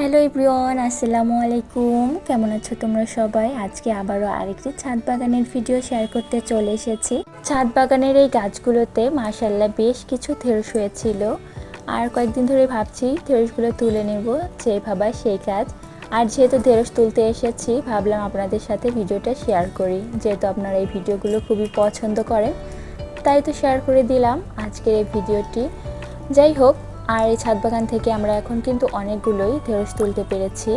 Hello ইব্রিয়ন আসসালামু আলাইকুম। কেমন আছো তোমরা সবাই? আজকে আবারও আরেকটি ছাদ বাগানের ভিডিও শেয়ার করতে চলে এসেছি। ছাদ বাগানের এই গাছগুলোতে মাশাল্লাহ বেশ কিছু থেরস হয়েছিল। আর কয়েকদিন ধরে ভাবছি থেরসগুলো তুলে নেব, যে ভাবা সেই কাজ। আর যেহেতু ঢেঁড়স তুলতে এসেছি, ভাবলাম আপনাদের সাথে ভিডিওটা শেয়ার করি। যেহেতু আপনারা এই ভিডিওগুলো খুবই পছন্দ করেন, তাই তো শেয়ার করে দিলাম আজকের এই ভিডিওটি। যাই হোক আর এই ছাদ বাগান থেকে আমরা এখন কিন্তু অনেকগুলোই ঢেঁড়স তুলতে পেরেছি।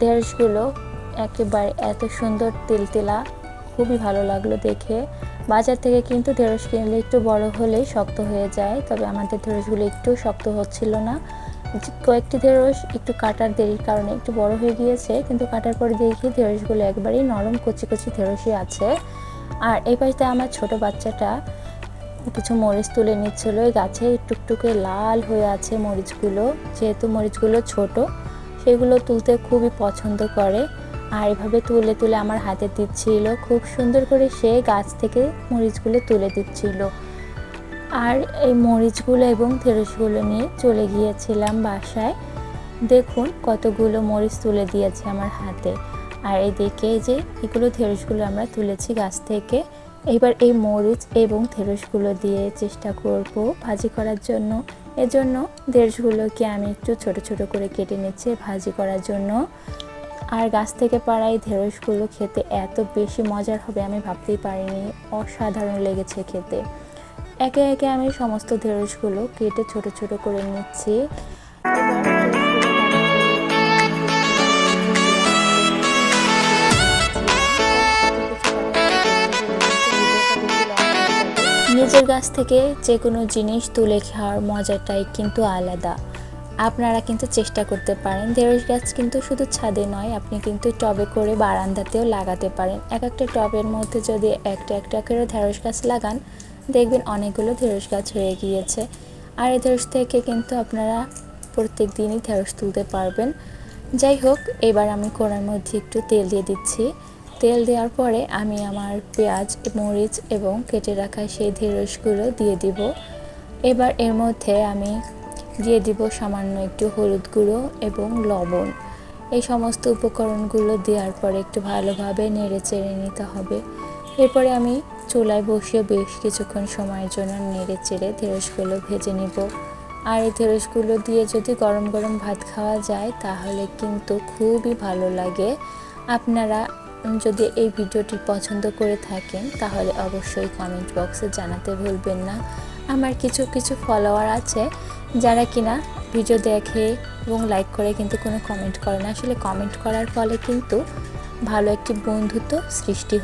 ঢেঁড়সগুলো একেবারে এত সুন্দর তেলতেলা, খুবই ভালো লাগল দেখে। বাজার থেকে কিন্তু ঢেঁড়স কিনলে একটু বড় হলে শক্ত হয়ে যায়, তবে আমাদের ঢেঁড়সগুলো একটু শক্ত হচ্ছিল না। কয়েকটি ঢেঁড়স একটু কাটার দেরির কারণে একটু বড় হয়ে গিয়েছে, কিন্তু কাটার পরে দেখি ঢেঁড়সগুলো একবারেই নরম কচি কচি ঢেঁড়সই আছে। আর এই পাশে আমার ছোট বাচ্চাটা কিছু মরিচ তুলে নিচ্ছিল। গাছে টুকটুকে লাল হয়ে আছে মরিচগুলো। যেহেতু মরিচগুলো ছোট, সেগুলো তুলতে খুবই পছন্দ করে। আর এভাবে তুলে তুলে আমার হাতে দিচ্ছিল। খুব সুন্দর করে সে গাছ থেকে মরিচগুলো তুলে দিচ্ছিল। আর এই মরিচগুলো এবং থেরসগুলো নিয়ে চলে গিয়েছিলাম বাসায়। দেখুন কতগুলো মরিচ তুলে দিয়েছে আমার হাতে। আর এদিকে যে এগুলো থেরসগুলো আমরা তুলেছি গাছ থেকে। এবার এই মরিচ এবং থেরসগুলো দিয়ে চেষ্টা করব ভাজি করার জন্য। এজন্য দেড়শগুলোকে আমি একটু ছোট ছোট করে কেটে নিচ্ছি ভাজি করার জন্য। আর গাছ থেকে পাড়া এই ঢেঁড়সগুলো খেতে এত বেশি মজার হবে আমি ভাবতেই পারিনি, অসাধারণ লেগেছে খেতে। একে একে আমি সমস্ত ঢেঁড়সগুলো কেটে ছোট ছোট করে নিচ্ছি। নিজের গাছ থেকে যে কোনো জিনিস তুলে খাওয়ার মজাটাই কিন্তু আলাদা। আপনারা কিন্তু চেষ্টা করতে পারেন। ঢেঁড়স গাছ কিন্তু শুধু ছাদে নয়, আপনি কিন্তু টবে করে বারান্দাতেও লাগাতে পারেন। এক একটা টবের মধ্যে যদি একটা একটা করে ঢেঁড়স গাছ লাগান, দেখবেন অনেকগুলো ঢেঁড়স গাছ হয়ে গিয়েছে। আর এই ঢেঁড়স থেকে কিন্তু আপনারা প্রত্যেক দিনই ঢেঁড়স তুলতে পারবেন। যাই হোক, এবার আমি কোড়ার মধ্যে একটু তেল দিয়ে দিচ্ছি। তেল দেওয়ার পরে আমি আমার পেঁয়াজ, মরিচ এবং কেটে রাখা সেই ঢেঁড়সগুলো দিয়ে দিব। এবার এর মধ্যে আমি দিয়ে দিব সামান্য একটু হলুদ গুঁড়ো এবং লবণ। এই সমস্ত উপকরণগুলো দেওয়ার পরে একটু ভালোভাবে নেড়ে চেড়ে নিতে হবে। এরপরে আমি চুলায় বসিয়ে বেশ কিছুক্ষণ সময়ের জন্য নেড়ে চেড়ে ঢেঁড়সগুলো ভেজে নিব। আর এই ঢেঁড়সগুলো দিয়ে যদি গরম গরম ভাত খাওয়া যায়, তাহলে কিন্তু খুবই ভালো লাগে। আপনারা যদি এই ভিডিওটি পছন্দ করে থাকেন, তাহলে অবশ্যই কমেন্ট বক্সে জানাতে ভুলবেন না। আমার কিছু কিছু ফলোয়ার আছে, যারা কিনা ভিডিও দেখে এবং লাইক করে কিন্তু কোনো কমেন্ট করে না। আসলে কমেন্ট করার ফলে কিন্তু ভালো একটি বন্ধুত্ব সৃষ্টি